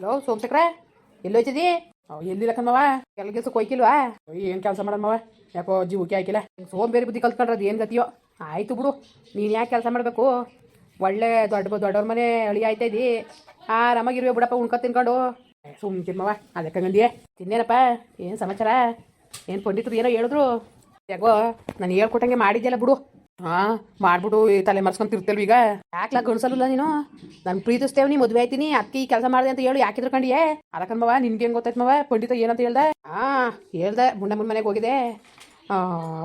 Hello, Somashekhara ಎಲ್ಲೋಯ್ತಿದಿ ಎಲ್ಲಿಲ್ಲ ಕಣ್ಮವ ಕೆಲ ಕೆಲಸ ಕೊಯ್ಕಿಲ್ವಾ ಏನು ಕೆಲಸ ಮಾಡಮ್ಮವ ಯಾಕೋ ಜೀವಕ್ಕೆ ಹಾಕಿಲ್ಲ? ಬೇರೆ ಬುದ್ಧಿ ಕಲ್ತ್ಕೊಂಡ್ರೆ ಅದು ಏನು ಗತಿಯೋ? ಆಯ್ತು ಬಿಡು, ನೀನು ಯಾಕೆ ಕೆಲಸ ಮಾಡಬೇಕು? ಒಳ್ಳೆ ದೊಡ್ಡ ದೊಡ್ಡವ್ರ ಮನೆ ಅಳಿ ಆಯ್ತಾ ಆರಾಮಾಗಿರ್ಬೇಕು ಬಿಡಪ್ಪ, ಉಣ್ಕೊ ತಿನ್ಕೊಂಡು. ಸುಮ್ಮನೆ ತಿನ್ಮವ ಅದಕ್ಕೆ ಗಂದಿಯೇ ತಿನ್ನೇನಪ್ಪ, ಏನು ಸಮಾಚಾರ? ಏನು ಪಂಡಿತರು ಏನೋ ಹೇಳಿದ್ರು? ಯಾಕೋ, ನಾನು ಹೇಳ್ಕೊಟ್ಟಂಗೆ ಮಾಡಿದ್ಯಲ್ಲ ಬಿಡು. ಹಾಂ ಮಾಡ್ಬಿಟ್ಟು ತಲೆ ಮರ್ಸ್ಕೊಂಡ್ ಈಗ? ಯಾಕ್ಲ ಗಣಸಲ್ಲ ನೀನು? ನಾನು ಪ್ರೀತಿಸ್ತೇವ್ ನೀ ಮದುವೆ ಆಯ್ತೀನಿ, ಅಕ್ಕಿ ಕೆಲಸ ಮಾಡಿದೆ ಅಂತ ಹೇಳಿ ಯಾಕಿದ್ರು ಕಂಡಿಯೇ ಅದಕ್ಕನ್ಮವ ನಿನ್ಗೆ ಹೆಂಗ್ ಗೊತ್ತಾಯ್ತು ಮವ? ಪಂಡಿತ ಏನಂತ ಹೇಳ್ದೆ? ಹಾ, ಹೇಳ್ದೆ ಮುಂಡಮ್ಮನ ಮನೆಗೆ ಹೋಗಿದೆ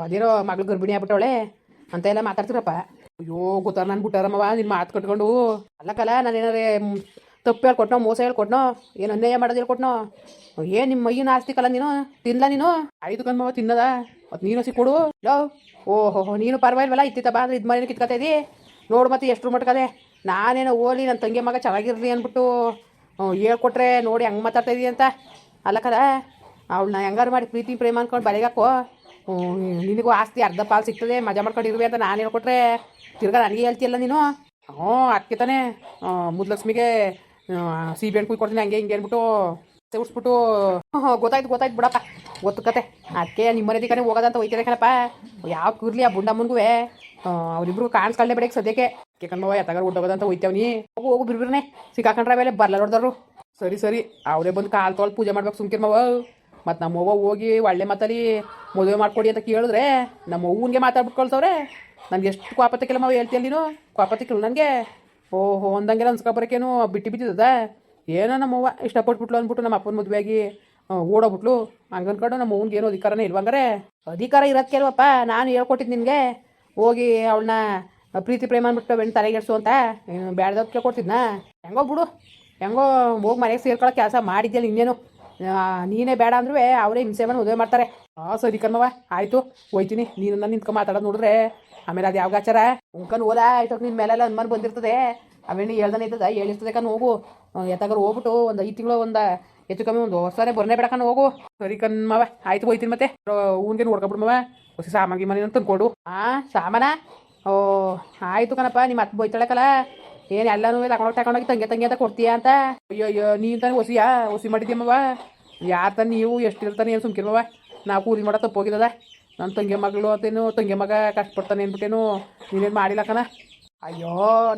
ಅದೇನೋ ಮಗಳು ಗರ್ಭಿಣಿ ಆಗ್ಬಿಟ್ಟವಳೆ. ಅಂತ ಎಲ್ಲ ಮಾತಾಡ್ತಿರಪ್ಪ ಅಯ್ಯೋ ಗೊತ್ತಾರ ನನ್ ಬಿಟ್ಟಾರಮ್ಮವ ನಿನ್ ಮಾತು ಕಟ್ಕೊಂಡು. ಅಲ್ಲಕ್ಕಲ್ಲ ನಾನು ಏನಾರೇ ತಪ್ಪು ಹೇಳ್ಕೊಟ್ನೋ, ಮೋಸ ಹೇಳ್ಕೊಟ್ನೋ, ಏನು ಅನ್ಯಾಯ ಮಾಡೋದು ಹೇಳ್ಕೊಟ್ನೋ, ಏನು ನಿಮ್ಮ ಮೈಯಿನ ಆಸ್ತಿಕಲ್ಲ ನೀನು, ತಿನ್ಲ ನೀನು? ಐದು ಕಣ್ಮವ ತಿನ್ನದ ಮತ್ತು ನೀನು ಸಿಕ್ಕೊಡು ಲೋ, ಓಹೋ ನೀನು ಪರವಾಗಿಲ್ವಲ್ಲ ಇತ್ತಿತ್ತ ಬಾ ಅಂದ್ರೆ ಇದು ಮನೆ ಕಿತ್ಕೊತಾ ಇದ್ದೀ ನೋಡು ಮತ್ತೆ ಎಷ್ಟು ಮಟ್ಕದೆ. ನಾನೇನೋ ಓಲಿ ನನ್ನ ತಂಗಿ ಮಗ ಚೆನ್ನಾಗಿರ್ಲಿ ಅಂದ್ಬಿಟ್ಟು ಹೇಳ್ಕೊಟ್ರೆ ನೋಡಿ ಹಂಗೆ ಮಾತಾಡ್ತಾ ಇದೀಯ ಅಂತ. ಅಲ್ಲ ಕದ, ಅವಳನ್ನ ಹೆಂಗಾರು ಮಾಡಿ ಪ್ರೀತಿ, ಪ್ರೇಮ ಅನ್ಕೊಂಡು ಬಲೆಗಾಕೋ ನಿನಗೂ ಆಸ್ತಿ ಅರ್ಧ ಪಾಲು ಸಿಗ್ತದೆ, ಮಜಾ ಮಾಡ್ಕೊಂಡು ಇರುವೆ ಅಂತ ನಾನು ಹೇಳ್ಕೊಟ್ರೆ, ತಿರ್ಗಾ ನನಗೆ ಹೇಳ್ತೀಯಲ್ಲ ನೀನು? ಹ್ಞೂ ಅಕ್ಕಿ ತಾನೇ. ಮುದ್ಲಕ್ಷ್ಮಿಗೆ ಸಿ ಬಿ ಎಣ್ ಕುಯ್ ಕೊಡ್ತೀನಿ ಹಂಗೆ ಹಿಂಗೆ ಅಂದ್ಬಿಟ್ಟು ಸೇವಿಸ್ಬಿಟ್ಟು ಗೊತ್ತಾಯ್ತು ಗೊತ್ತಾಯ್ತು ಬಿಡಪ್ಪ. ಗೊತ್ತು ಕತೆ. ಅದಕ್ಕೆ ನಿಮ್ಮ ಮನೆ ಕಡೆ ಹೋಗೋದಂತ ಹೋಯ್ತಿದೆ ಕಣಪ್ಪ. ಯಾವ ಕೂರ್ಲಿ ಆ ಬುಂಡಮ್ಮನ್ಗೂ ಅವ್ರಿಬ್ರು ಕಾಣಿಸ್ಕೊಳ್ಳೆ ಬೇಡ ಸದ್ಯಕ್ಕೆ. ಕೇಕಂಡ್ ಎತ್ತಗಾರ ಹೊಟ್ಟೋಗೋದಂತ ಹೋಯ್ತೇವ್ನಿ ಹೋಗು ಹೋಗು ಬಿರ್ಬಿರ್ನೆ. ಸಿಕ್ಕಾಕೊಂಡ್ರೆ ಮೇಲೆ ಬರ್ಲ ನೋಡ್ದಾರು ಸರಿ ಸರಿ. ಅವರೇ ಬಂದು ಕಾಲು ತೊಳ್ದು ಪೂಜೆ ಮಾಡ್ಬೇಕು ಸುಮ್ಕಿರ್ ಮಾವ. ಮತ್ತು ನಮ್ಮ ಅವ್ವ ಹೋಗಿ ಒಳ್ಳೆ ಮಾತಲ್ಲಿ ಮದುವೆ ಮಾಡ್ಕೊಡಿ ಅಂತ ಕೇಳಿದ್ರೆ ನಮ್ಮ ಅವ್ವನಿಗೆ ಮಾತಾಡ್ಬಿಟ್ಟು ಕಳ್ಸವ್ರೆ. ನನಗೆ ಎಷ್ಟು ಕ್ವಾಪತ್ತಿಕ್ಕಿಲ್ಲ ಮಾವ ಹೇಳ್ತೀಯಲ್ಲ ನೀನು? ಕ್ವಾಪತ್ತಿಕ್ಕಿಲ್ಲ ನನಗೆ? ಓಹೋ, ಅಂದಂಗೆಲ್ಲ ಅನ್ಸ್ಕೊಬರಕೇನು ಬಿಟ್ಟು ಬಿದ್ದಿದ್ದದ ಏನೋ ನಮ್ಮವ್ವ ಇಷ್ಟಪಟ್ಬಿಟ್ಲು ಅಂದ್ಬಿಟ್ಟು ನಮ್ಮ ಅಪ್ಪನ ಮದುವೆಯಾಗಿ ಓಡೋಗ್ಬಿಟ್ಲು. ಹಂಗೆ ಅನ್ಕೊಂಡು ನಮ್ಮ ಅವ್ನಿಗೆ ಏನೋ ಅಧಿಕಾರನೇ ಇಲ್ವಂಗಾರೆ ಅಧಿಕಾರ ಇರೋದು ಕೆಲವಪ್ಪ ನಾನು ಹೇಳ್ಕೊಟ್ಟಿದ್ದು ನಿನಗೆ ಹೋಗಿ ಅವಳನ್ನ ಪ್ರೀತಿ ಪ್ರೇಮ ಅಂದ್ಬಿಟ್ಟು ಬೆಣ್ಣೆ ತಲೆಗೆಡ್ಸು ಅಂತ. ಬ್ಯಾಡ್ದವ್ರು ಕೇಳ್ಕೊಡ್ತಿದ್ನಾ? ಹೆಂಗೋ ಬಿಡು. ಹೆಂಗೋ ಹೋಗಿ ಮನೆಗೆ ಸೇರ್ಕೊಳ್ಳೋ ಕೆಲಸ ಮಾಡಿದ್ಯಲ್ಲ ಇನ್ನೇನು. ನೀನೇ ಬೇಡ ಅಂದ್ರೂ ಅವರೇ ಹಿಂಸೆ ಮಾಡಿ ಮದುವೆ ಮಾಡ್ತಾರೆ. ಹಾಂ ಸರಿ ಕಣ್ಮವ ಆಯಿತು. ಹೋಯ್ತೀನಿ. ನೀನು ನಾನು ನಿಂತ್ಕೊಂಡು ಮಾತಾಡೋದು ನೋಡಿದ್ರೆ ಆಮೇಲೆ ಅದು ಯಾವ ಗಾಚಾರ ಉಂಕನ್ ಓಲಾ ಆಯ್ತು ನಿನ್ನ ಮೇಲೆಲ್ಲ ಅನುಮಾನ ಬಂದಿರ್ತದೆ. ಅವೇನು ಹೇಳ್ದಾನೆ ಇರ್ತದ ಹೇಳಿರ್ತದೆ ಕಣ್ಣು ಹೋಗು. ಎತ್ತಾಗಾರು ಹೋಗ್ಬಿಟ್ಟು ಒಂದು ಐದು ತಿಂಗಳು ಒಂದು, ಹೆಚ್ಚು ಕಮ್ಮಿ ಒಂದು ವರ್ಷನೇ ಬರ್ನೇ ಬೇಡ ಹೋಗು. ಸರಿ ಕಣ್ಮವ ಆಯ್ತು ಹೋಯ್ತೀನಿ ಮತ್ತೆ. ಊನ್ಗೆ ನೋಡ್ಕೊಬಿಡ್ಮವ ಹೊಸ ಸಾಮಾಗಿ ಮನೆ ತಂದ್ಕೊಡು ಹಾಂ ಸಾಮಾನ? ಓ, ಆಯ್ತು ಕಣಪ್ಪ ನಿಮ್ಮ ಅತ್ತೆ ಬೈತಾಳಕಲ್ಲ ಏನು ಎಲ್ಲನೂ ತಗೊಂಡೋಗಿ ತಗೊಂಡೋಗಿ ತಂಗೆ ತಂಗಿ ಅಂತ ಕೊಡ್ತೀಯ ಅಂತ. ಅಯ್ಯೋ ಅಯ್ಯೋ, ನೀನು ತಾನೆ ಹೊಸಿಯಾ? ಹೊಸಿ ಮಾಡಿದ್ಯಮ್ಮವ ಯಾರ ತಾನೆ ನೀವು? ಎಷ್ಟು ಇರ್ತಾನೆ ಏನು ಸುಮ್ಕಿರ್ಮವ ನಾವು ಕೂಲಿ ಮಾಡೋ ತಪ್ಪೋಗಿದ್ದದ ನನ್ನ ತಂಗಿ ಮಗಳು ಅಂತೇನು, ತಂಗಿ ಮಗ ಕಷ್ಟಪಡ್ತಾನೆ ಅಂದ್ಬಿಟ್ಟೇನು. ನೀನೇನು ಮಾಡಿಲ್ಲ ಕಣ. ಅಯ್ಯೋ,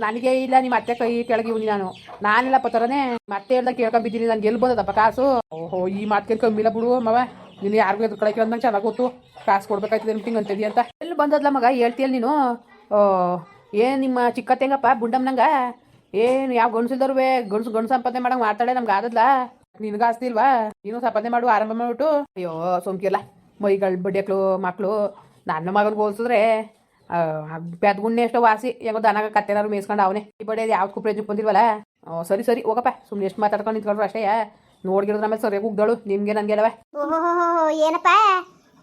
ನನಗೆ ಇಲ್ಲ, ನಿಮ್ಮ ಅತ್ತೆ ಕೈ ಕೆಳಗೆ ಇವ್ನಿ ನಾನು. ನಾನಿಲ್ಲ ಥರನೇ ಮತ್ತೆ ಹೇಳ್ದಂಗೆ ಕೇಳ್ಕೊಂಬಿದ್ದೀನಿ ನನಗೆ ಎಲ್ಲಿ ಬಂದದಪ್ಪ ಕಾಸು? ಓಹೋ, ಈ ಮಾತು ಕಮ್ಮಿ ಇಲ್ಲ ಬಿಡು, ಮವ. ನೀನು ಯಾರಿಗೂ ಎದುರು ಕಳಕ್ಕೆ ಅಂದಂಗೆ ಚೆನ್ನಾಗಿ ಗೊತ್ತು. ಕಾಸು ಕೊಡ್ಬೇಕಾಯ್ತದೆ ಅಂತೀನಿ ಅಂತಿದ್ದಿ ಅಂತ. ಎಲ್ಲಿ ಬಂದದ್ಲ ಮಗ? ಹೇಳ್ತೀಯಲ್ಲ ನೀನು? ಓ, ಏನು ನಿಮ್ಮ ಚಿಕ್ಕತ್ತೆಂಗಪ್ಪ ಬುಂಡಮ್ನಂಗ ಏನು ಯಾವ ಗಂಡಸಿಲ್ದವ್ರು ಗಂಡ್ಸು ಗಂಡು ಸಂಪಾದನೆ ಮಾಡಂಗೆ ಮಾತಾಡೆ ನಮ್ಗೆ ಆದದ್ಲ? ನಿನಗೆ ಆಸ್ತಿ ಇಲ್ವಾ? ನೀನು ಸಂಪಾದನೆ ಮಾಡು, ಆರಂಭ ಮಾಡ್ಬಿಟ್ಟು. ಅಯ್ಯೋ ಸೋಂಕಿಲ್ಲ ಮೈಗಳು, ಬಡಿಯಕ್ಳು ಮಕ್ಕಳು ನನ್ನ ಮಗನಿಗೆ ಹೋಲ್ಸಿದ್ರೆ ಬೆದ್ಗುಣ್ಣೆ ಎಷ್ಟೋ ವಾಸಿ ಹೆಂಗೋ ದನಾಗ ಕತ್ತೆನಾರು ಮೇಯಿಸ್ಕೊಂಡು ಅವನೇ ಈ ಬಡೆ ಯಾವ್ದು ಕುಪ್ರೇಜಕ್ಕೆ ಬಂದಿಲ್ವಲ್ಲ ಸರಿ ಸರಿ ಹೋಗಪ್ಪ ಸುಮ್ಮನೆ ಎಷ್ಟು ಮಾತಾಡ್ಕೊಂಡು ನಿಂತ್ಕೊಂಡ್ರು ಅಷ್ಟೇ ನೋಡ್ಗಿರೋದ್ರ ಮೇಲೆ ಸರಿಯಾಗಿ ಉಗ್ದಳು ನಿಮ್ಗೆ ನನಗೆಲ್ಲವ ಓಹೋ ಏನಪ್ಪ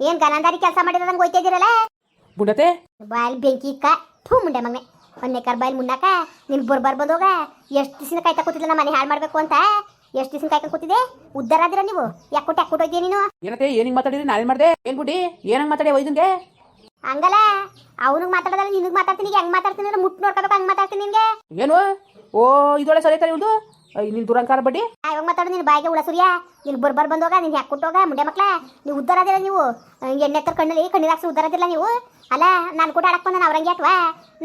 ಏನ್ ಗನಂದಾರಿ ಕೆಲಸ ಮಾಡಿದ್ರೆ ನಂಗೆ ಇದ್ದೀರಲ್ಲ ಬುಡತೆ ಬಾಯಲ್ಲಿ ಬೆಂಕಿ ಇಕ್ಕ ಥೂ ಮುಂಡೆ ಮಗನೆ ಒಂದೇ ಕರ್ ಬಾಯಲ್ಲಿ ಮುನ್ನಾಕ ನೀನು ಬರ್ಬಾರ್ ಬಂದೋಗ ಎಷ್ಟು ದಿವಸ ಕಾಯ್ತಾ ಕೂತಿಲ್ಲ ನಮ್ಮ ಮನೆ ಹಾಳು ಮಾಡ್ಬೇಕು ಅಂತ ಎಷ್ಟು ದಿವಸ ಕಾಯ್ಕೊಂಡು ಕೂತಿದೆ ಉದ್ದಾರ ಆದಿರ ನೀವು ಕೊಟ್ಟೆ ಯಾಕೆ ಹೋಯ್ತೀಯ ನೀನು ಏನತೆ ಏನಿಗೆ ಮಾತಾಡಿದ್ರಿ ನಾನೇನು ಮಾಡಿದೆ ಏನ್ ಬಿಡಿ ಏನಂಗ್ ಮಾತಾಡಿ ಒಯ್ದಂಗೆ ಹಂಗಲ್ಲ ಅವನಿಗೆ ಮಾತಾಡೋದಲ್ಲ ನಿನಗೆ ಮಾತಾಡ್ತೀನಿ ಹೆಂಗ್ ಮಾತಾಡ್ತೀನಿ ಅಂದ್ರೆ ಮುಟ್ಟು ನೋಡ್ಕೋಬೇಕು ಹಂಗೆ ಮಾತಾಡ್ತೀನಿ ನಿನಗೆ. ಏನು? ಓ ಇದೊಳೆ ಸರಿ ತಾನೆ ಇವ್ದು ನಿನ್ ದುರಂಕಾರ ಬಡ್ಡಿ? ಇವಾಗ ಮಾತಾಡು ನೀನು ಬಾಯಿಗೆ ಉಳ ಸುರಿಯ. ನೀನು ಬರ್ಬರ್ ಬಂದೋಗ ನೀನು ಯಾಕೆ ಕೊಟ್ಟೋಗ ಮುಂಡೆ ಮಕ್ಳ? ನೀವು ಉದ್ದಾರ ಆದಿರ ನೀವು. ಎಣ್ಣೆ ಎತ್ತರ ಕಣ್ಣಲ್ಲಿ ಕಣ್ಣೀರು ಹಾಕ್ಸಿ ಉದ್ದಾರ ಆದಿರಲ್ಲ ನೀವು. ಅಲ್ಲ ನಾನು ಕೂಡ ಆಡಕ್ಕೆ ಬಂದ ಅವ್ರಂಗೆ ಅಟ್ವಾ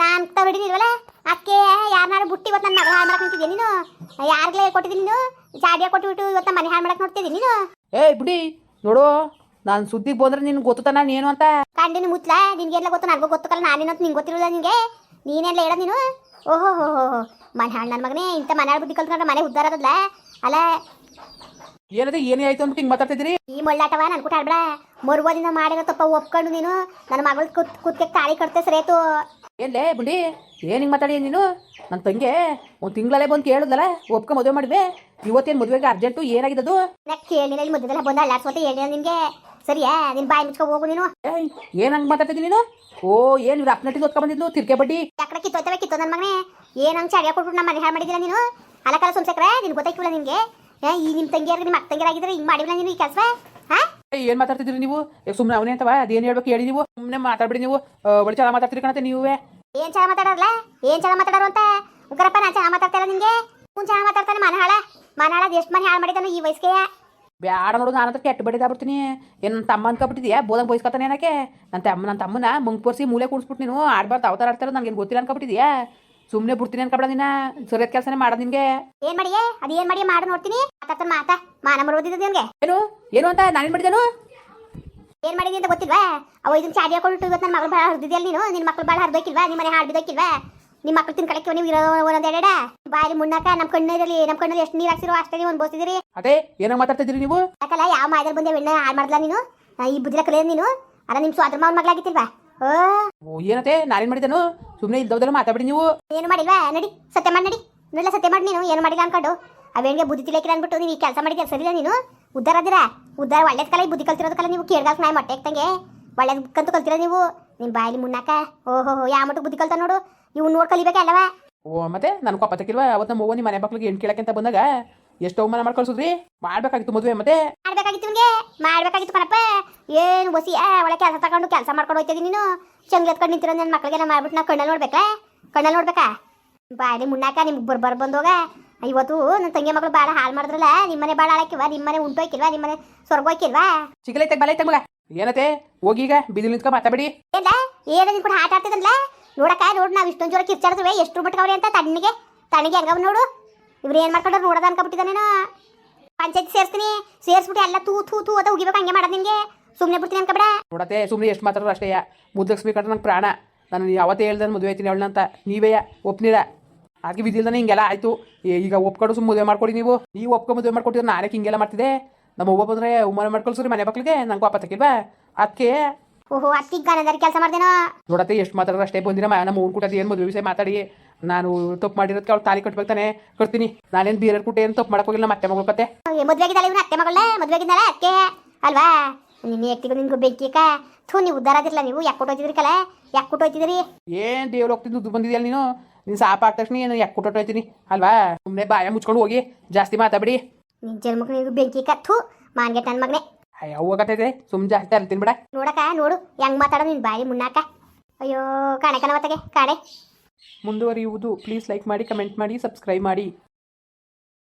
ನಾನು ತಗೊಡಿದಿಲ್ವಲ್ಲ ಅದಕ್ಕೆ ಯಾರನ್ನಾರು ಬುಟ್ಟಿ ಇವತ್ತು ನನ್ನ ಮಗಳ ಹಾಳು ಮಾಡಕ್ ನಿಂತಿದ್ದೀನಿ ನೀನು? ಯಾರಿಗಲೇ ಕೊಟ್ಟಿದ್ದೀನಿ ನೀನು? ಜಾಡಿಯ ಕೊಟ್ಬಿಟ್ಟು ಇವತ್ತು ಮನೆ ಹಾಳು ಮಾಡಕ್ ನೋಡ್ತಿದ್ದೀನಿ ನೀನು? ಏಯ್ ಬಿಡಿ. ನೋಡು ನಾನು ಸುದ್ದಿ ಬಂದ್ರೆ ನಿನ್ ಗೊತ್ತು ನೀನು ಏನು ಅಂತ? ಕಂಡಿನ ಮುಚ್ಚಲ ನಿನ್ಗೆಲ್ಲ ಗೊತ್ತು ನನಗೂ ಗೊತ್ತು ಕಲ್ಲ ನಾನೇನಂತ ನಿಂಗೆ ಗೊತ್ತಿರೋದ ನಿಂಗೆ ನೀನೆಲ್ಲ ಹೇಳೋದು ನೀನು? ಓಹೋ ಹೋ ಹೋ ಹೋ. ಮನೆ ಹಾಳು ನನ್ನ ಮಗನೇ ಇಂಥ ಮನೆ ಹಾಳು ಬುದ್ಧಿ ಕಲ್ತ್ಕೊಂಡ್ರೆ ಮನೆ ಉದ್ದಾರ ಅದಲ್ಲ ಅಲ್ಲ? ಏನದೇ ಏನೇ ಆಯ್ತು ಅಂದ್ಬಿಟ್ಟು ಹಿಂಗೆ ಮಾತಾಡ್ತಿದ್ರಿ ಈ ಮೊಳ್ಳಾಟವ ನನ್ ಕೂಟ ಆಡ್ಬೇಡ. ಮರುವದಿಂದ ಮಾಡಿರೋ ತಪ್ಪ ಒಪ್ಕೊಂಡು ನೀನು. ನನ್ನ ಮಗಳ ಕುತ್ ಕುತ್ಕೆ ತಾಳಿ ಕಟ್ತೆ ಸರಿಯಾಯ್ತು ಏನ್ಲೇ ಬಿಡಿ ಏನು ಹಿಂಗೆ ಮಾತಾಡಿ ನೀನು? ನನ್ನ ತಂಗೆ ಒಂದು ತಿಂಗಳಲ್ಲೇ ಬಂದು ಕೇಳಿದ್ಲಲ್ಲ ಒಪ್ಕೊ ಮದುವೆ ಮಾಡಿದ್ವಿ. ಇವತ್ತೇನು ಮದುವೆಗೆ ಅರ್ಜೆಂಟು ಏನಾಗಿದ್ದದು? ನಾ ಕೇಳಿಲ್ಲ ಇಲ್ಲಿ ಮಧ್ಯದಲ್ಲ ಬಂದ ಹೇಳಿದ ನಿನ್ಗೆ. ಸರಿಯಾ? ನಿನ್ ಬಾಯಿ ಮುಚ್ಕೊ ಹೋಗು ನೀನು. ಏನ್ ಹಂಗ್ ಮಾತಾಡ್ತಿದ್ ನೀನು? ಓ ಏನ್ ಇವ್ರ ಅಪ್ನಟ್ಟಿಗೆ ಹೊತ್ಕೊ ಬಂದಿದ್ದು ತಿರ್ಕೆ ಬಡ್ಡಿ. ಯಾಕಡೆ ಕಿತ್ತೋಯ್ತವೆ ಕಿತ್ತೋ ನನ್ನ ಮಗನೇ? ಏನ್ ಹಂಗ್ ಚಡಿಯ ಕೊಟ್ಬಿಟ್ಟು ನಮ್ಮ ಮನೆ ಹಾಳು ಮಾಡಿದಿಲ್ಲ ನೀನು? ಅಲಕಾಲ ಸುಮ್ಸಕ್ರೆ ನಿನ್ ಗೊತ್ತಾಯ್ತಿಲ್ಲ ನಿನ್ಗೆ? ಏ, ಈ ನಿಮ್ಮ ತಂಗಿಯರ್ಗೆ ನಿಮ್ಮ ಅಕ್ಕ ತಂಗಿಯರಾಗಿದ್ರೆ ಹಿಂಗ್ ಮಾಡಿಲ್ಲ ನೀನು ಈ ಕೆಲಸ ಹಾ? ಏನ್ ಮಾತಾಡ್ತಿದ್ದೀರಿ ನೀವು? ಸುಮ್ಮನೆ ಅವನೇ ಅಂತವ? ಅದೇನ್ ಹೇಳ್ಬೇಕು ಹೇಳಿ ನೀವು? ಸುಮ್ಮನೆ ಮಾತಾಡ್ಬಿಡಿ ನೀವು. ಒಳ್ಳೆ ಚೆನ್ನಾಗಿ ಮಾತಾಡ್ತೀರಿ ಕಣತೆ ನೀವೇ. ಏನ್ ಚೆನ್ನಾಗಿ ಮಾತಾಡಲ್ಲ ಏನ್ ಚೆನ್ನಾಗಿ ಮಾತಾಡೋರು ಅಂತ? ಉಗ್ರಪ್ಪ ನಾನು ಚೆನ್ನಾಗಿ ಮಾತಾಡ್ತಾ ಇಲ್ಲ ನಿಂಗೆ ಹಾಳು ಮಾತಾಡ್ತಾನೆ ಮನಹಾಳ. ಹಾಳ ಮನೆ ಹಾಳದ ಎಷ್ಟು ಮನೆ ಹಾಳು ಮಾಡಿದಾನು ಈ ವಯಸ್ಸಿಗೆ. ಬ್ಯಾಡ ನೋಡು ನಾನು ಅಂತ ಕೆಟ್ಟ ಬಿಡ್ತೀನಿ. ಏನು ನನ್ನ ತಮ್ಮ ಅನ್ಕೊಬಿಟ್ಟಿದ್ಯಾ? ಬೋದಂಗೆ ಬಯಸ್ಕೊತಾನೆ ಏನಕ್ಕೆ? ನನ್ನ ತಮ್ಮ ನನ್ನ ತಮ್ಮನ ಮುಂಗ್ಪರ್ಸಿ ಮೂಲೆ ಕೂಡಿಸ್ಬಿಟ್ಟು ನೀನು. ಆಡ್ಬಾರ್ದು ಅವತಾರ ಆಡ್ತಾರೋ ನನಗೇನು ಗೊತ್ತಿಲ್ಲ ಅನ್ಕೊಬಿಟ್ಟಿದ್ಯಾ? ಸುಮ್ಮನೆ ಬಿಡ್ತೀನಿ ಅನ್ಕೊಬೇಡ ನಿನ್ನ ಸರಿಯಾದ ಕೆಲಸನೇ ಮಾಡೋದು ನಿನಗೆ. ಏನ್ ಮಾಡಿಯೇ? ಅದು ಏನ್ ಮಾಡಿ ಮಾಡಿ ನೋಡ್ತೀನಿ. ಮಾತಾಡ್ತಾನೆ ಮಾತಾ. ಮಾನ ಮರೋದಿದ್ದು ನಿನ್ಗೆ. ಏನು? ಏನು ಅಂತ ನಾನೇನು ಮಾಡಿದನು ಏನ್ ಮಾಡಿದಿ ಅಂತ ಗೊತ್ತಿಲ್ವಾ? ಅವ ಇದನ್ನ ಚಾಡಿ ಹಾಕೊಂಡು ಇವತ್ತು ನನ್ನ ಮಗಳು ಭಾಳ ಹರಿದಿದ್ಯಲ್ಲ ನೀನು? ನಿನ್ನ ಮಕ್ಳು ಭಾಳ ಹರಿದೋಕಿಲ್ವಾ ನಿಮ್ಮ ಮನೆ ಹಾಳು ಬಿದ್ದೋಕಿಲ್ವಾ ನಿಮ್ಮ ಮಕ್ಳು ತಿನ್ಕೊಳಕ್ಕೆ ನೀವು ಇರೋ ಒಂದೊಂದು ಎರಡ ಬಾಯಿ ಮುನ್ನಕ ನಮ್ಮ ಕಣ್ಣಲ್ಲಿ ನಮ್ಮ ಕಣ್ಣಲ್ಲಿ ಎಷ್ಟು ನೀರು ಹಾಕ್ಸಿರೋ ಅಷ್ಟೇ ಒಂದ್ ಬೋಸಿದಿರಿ ಅದೇ ಏನೋ ಮಾತಾಡ್ತಿದ್ರಿ ನೀವು? ಯಾಕಲ್ಲ ಯಾವ ಮಾಯದಲ್ಲಿ ಬಂದೆ ಎಣ್ಣೆ ಹಾಳು ಮಾಡ್ಲಾ ನೀನು? ಈ ಬುದ್ಧಿಲ ಕಲೇ ನೀನು? ಅಲ್ಲ ನಿಮ್ಮ ಸ್ವಾದ್ರ ಮಾವನ ಮಗಳಾಗಿತ್ತಿಲ್ವಾ ಓ. ಏನತೆ ನಾನೇನ್ ಮಾಡಿದನು ಸುಮ್ಮನೆ ಇಲ್ದವ್ದೆಲ್ಲ ಮಾತಾಡ್ಬಿಡಿ ನೀವು. ಏನು ಮಾಡಿಲ್ವಾ? ನಡಿ ಸತ್ಯ ಮಾಡಿ ನಡಿ. ನೋಡಲ್ಲ ಸತ್ಯ ಮಾಡಿ ನೀನು ಏನು ಮಾಡಿಲ್ಲ ಅನ್ಕೊಂಡು. ಅವೇನ್ಗೆ ಬುದ್ಧಿ ತಿಳಿಯಕ್ಕಿಲ್ಲ ಅಂದ್ಬಿಟ್ಟು ನೀವು ಈ ಕೆಲಸ ಮಾಡಿದ್ದೆ ಸರಿಯಿಲ್ಲ ನೀನು? ಉದ್ದಾರ ಅದಿರ ಉದ್ದಾರ ಒಳ್ಳೇದ್ ಕಲ ಬುದ್ಧಿ ಕಲ್ತಿರೋದಕ್ಕಲ್ಲ ನೀವು ಕೇಳ್ಗಾಸ್ ನಾಯಿ ಮೊಟ್ಟೆ ಇಕ್ತಂಗೆ ಒಳ್ಳೇದ್ ಕಂತು ಕಲ್ತಿರ ನೀವು? ನಿಮ್ಮ ಬಾಯಲ್ಲಿ ಮುನ್ನಾಕ ಓಹೋ ಯಾವ ಮಟ್ಟ ಬುದ್ಧಿ ಕಲ್ತ ನೋಡು. ಇವ್ ನೋಡ್ ಕಲಿಬೇಕಲ್ಲವಾ ಓ ಮತ್ತೆ ನನಗೆ ಕೊಪ್ಪತ್ತಕ್ಕಿಲ್ವಾ ಅವತ್ತು ನಮ್ಮ ನಿಮ್ಮ ಮನೆ ಮಕ್ಳಿಗೆ ಹೆಣ್ಣು ಕೇಳಕ್ಕೆ ಅಂತ ಬಂದಾಗ ಎಷ್ಟು ಅವಮಾನ ಮಾಡಿ ಕಳ್ಸಿದ್ರಿ? ಮಾಡ್ಬೇಕಾಗಿತ್ತು ಮದುವೆ ಮತ್ತೆ. ಮಾಡ್ಬೇಕಾಗಿತ್ತು ನಿಮ್ಗೆ ಮಾಡ್ಬೇಕಾಗಿತ್ತು ಕಣಪ್ಪ ಏನು ಒಸಿ ಒಳ್ಳೆ ಕೆಲಸ ತಗೊಂಡು ಕೆಲಸ ಮಾಡ್ಕೊಂಡು ಹೋಯ್ತಿದ್ದೀನಿ ನೀನು? ಚಂಗ್ಲಿ ಎತ್ಕೊಂಡು ನಿಂತಿರೋ ನನ್ನ ಮಕ್ಳಿಗೆಲ್ಲ ಮಾಡ್ಬಿಟ್ಟು ನಾ ಕಣ್ಣಲ್ಲಿ ನೋಡ್ಬೇಕಾ? ಕಣ್ಣಲ್ಲಿ ನೋಡ್ಬೇಕಾ? ಬಾಯಲ್ಲಿ ಮುನ್ನಾಕ ನಿಮ್ಗೆ ಬರ್ಬರ್ ಬಂದೋಗ. ಇವತ್ತು ನನ್ನ ತಂಗಿ ಮಗಳು ಭಾಳ ಹಾಳು ಮಾಡಿದ್ರಲ್ಲ ನಿಮ್ಮನೆ ಭಾಳ ಹಾಕಿಲ್ವಾ ನಿಮ್ಮನೆ ಉಂಟು ಹೋಯ್ಕಿಲ್ವಾ? ನಿಮ್ಮನೆ ಸ್ವರ್ಗ ಚಿಗಲೈತೆ ಬಲೈತೆ ಮಗ. ಏನತ್ತೆ? ಹೋಗೀಗ ಬಿದಿಲು ನಿಂತ್ಕೊ ಮಾತಾಡಿ ಏನ ಏನ ನಿಂತ್ಕೊಂಡು ಕೂಡ ಆಟ ಆಡ್ತಿದ್ದಲ್ಲ ನೋಡಕ್ಕ, ನೋಡು ನಾವು ಇಷ್ಟೊಂದು ಜೋರ ಕಿರ್ಚಾಡ್ತೀವಿ ಎಷ್ಟು ಬಿಟ್ಕವ್ರಿ ಅಂತ ತಣ್ಣಿಗೆ ತಣ್ಣಿಗೆ ಹೆಂಗವ್ ನೋಡು. ಇವ್ರು ಏನು ಮಾಡ್ಕೊಂಡ್ರು ನೋಡೋದ ಅನ್ಕೊಬಿಟ್ಟಿದ್ದಾನೇನೋ ಪಂಚಾಯತ್ ಸೇರಿಸ್ತೀನಿ, ಸೇರಿಸ್ಬಿಟ್ಟು ಎಲ್ಲ ತೂ ತೂ ತೂ ಅದ ಉಗಿಬೇಕು, ಹಂಗೆ ಮಾಡೋದು ನಿನಗೆ. ಸುಮ್ಮನೆ ಬಿಡ್ತೀನಿ ಅನ್ಕೊಬೇಡ. ನೋಡತ್ತೆ ಸುಮ್ಮನೆ ಎಷ್ಟು ಮಾತಾಡೋ ಅಷ್ಟೇ ಮುದ್ದಕ್ಸ್ಬೇಕಂದ್ರೆ ನಂಗೆ ಪ್ರಾಣ. ನಾನು ಯಾವತ್ತೇ ಹೇಳ್ದೆ ಮದುವೆ ಆಯ್ತೀನಿ ಅವಳನ್ನ ಅಂತ. ನೀವೇ ಒಪ್ನಿಲ್ಲ ಅದಕ್ಕೆ ಬಿದ್ದಿಲ್ದಾನೆ ಹಿಂಗೆಲ್ಲ ಆಯಿತು. ಈಗ ಒಪ್ಕೊಂಡು ಸುಮ್ಮನೆ ಮದುವೆ ಮಾಡ್ಕೊಡಿ ನೀವು. ನೀವು ಒಪ್ಕೊ ಮದುವೆ ಮಾಡ್ಕೊಟ್ಟಿದ್ರೆ ನಾನೇ ಹಿಂಗೆಲ್ಲ ಮಾಡ್ತಿದ್ದೆ. ನಮ್ಮ ಒಬ್ಬ ಬಂದರೆ ಉಮ್ಮನೆ ಮಾಡ್ಕೊಳ್ಸ್ರಿ ಮನೆ ಮಕ್ಕಳಿಗೆ ನಂಗೆ ವಾಪಸ್ ಹಾಕಿಲ್ವಾ? ಅದಕ್ಕೆ ಓಹೋ ಅತ್ತಿಗೆ ಗಾನದಾರಿ ಕೆಲಸ ಮಾಡ್ದೇನೋ? ನೋಡತ್ತೆ ಎಷ್ಟು ಮಾತಾಡೋರು ಅಷ್ಟೇ ಬಂದಿರ ನಮ್ಮ ಅವ್ನು ಕೂಟದ ಏನು ಮದುವೆ ವಿಷಯ ಮಾತಾಡಿ. ನಾನು ತಪ್ಪು ಮಾಡಿರೋದಕ್ಕೆ ಅವ್ಳು ತಾಲಿ ಕಟ್ಬೇಕಾನೆ ಕೊಡ್ತೀನಿ. ನಾನೇನು ಬೇರೆ ಕೂಟ ಏನು ತಪ್ಪು ಮಾಡಕ್ಕೆ ಹೋಗಿಲ್ಲ ಮತ್ತೆ ಮಗಳ ಕತೆ ಮದುವೆ ಆಗಿದ್ದಾಳೆ ಇವನು ಅತ್ತೆ ಮಗಳೇ ಮದುವೆ ಆಗಿದ್ದಾಳೆ ಅಕ್ಕೆ. ಅಲ್ವಾ? ನಿನ್ನ ಎತ್ತಿಗೂ ನಿನ್ಗೂ ಬೆಂಕಿಕ ಥೂ ನೀವು ಉದ್ದಾರ ಆದಿರಲ್ಲ ನೀವು. ಯಾಕೆ ಕೊಟ್ಟೋಯ್ತಿದ್ರಿ ಕಲ? ಯಾಕೆ ಕೊಟ್ಟೋಯ್ತಿದ್ರಿ ಏನು ದೇವ್ರು ಹೋಗ್ತಿದ್ದು ದುಡ್ಡು ಬಂದಿದ್ಯಲ್ಲ ನೀನು? ನೀನು ಸಾಪ ಆದ ತಕ್ಷಣ ಏನು ಯಾಕೆ ಕೊಟ್ಟೋಯ್ತೀನಿ ಅಲ್ವಾ? ಸುಮ್ಮನೆ ಬಾಯ ಮುಚ್ಕೊಂಡು ಹೋಗಿ. ಜಾಸ್ತಿ ಮಾತಾಡಿ ನಿನ್ನ ಜನ್ಮಕ್ಕೆ ನಿನಗೂ ಬೆಂಕಿಕ ಥೂ ಮಾನ್ಗೆ ನನ್ನ ಮಗನೇ. ಅಯ್ಯ ಸುಮ್ ಜಾಸ್ತಿ ಅಲ್ತೀನಿ ಬಿಡ ನೋಡಕ ನೋಡು. ಹೆಂಗ್ ಮಾತಾಡೋ ನಿನ್ ಬಾಯಿ ಮುನ್ನಾಕ. ಅಯ್ಯೋ ಕಾಣೆ ಕಣವತ್ತಗೆ ಕಾಣೆ. ಮುಂದುವರಿಯುವುದು ಪ್ಲೀಸ್ ಲೈಕ್ ಮಾಡಿ ಕಮೆಂಟ್ ಮಾಡಿ ಸಬ್ಸ್ಕ್ರೈಬ್ ಮಾಡಿ.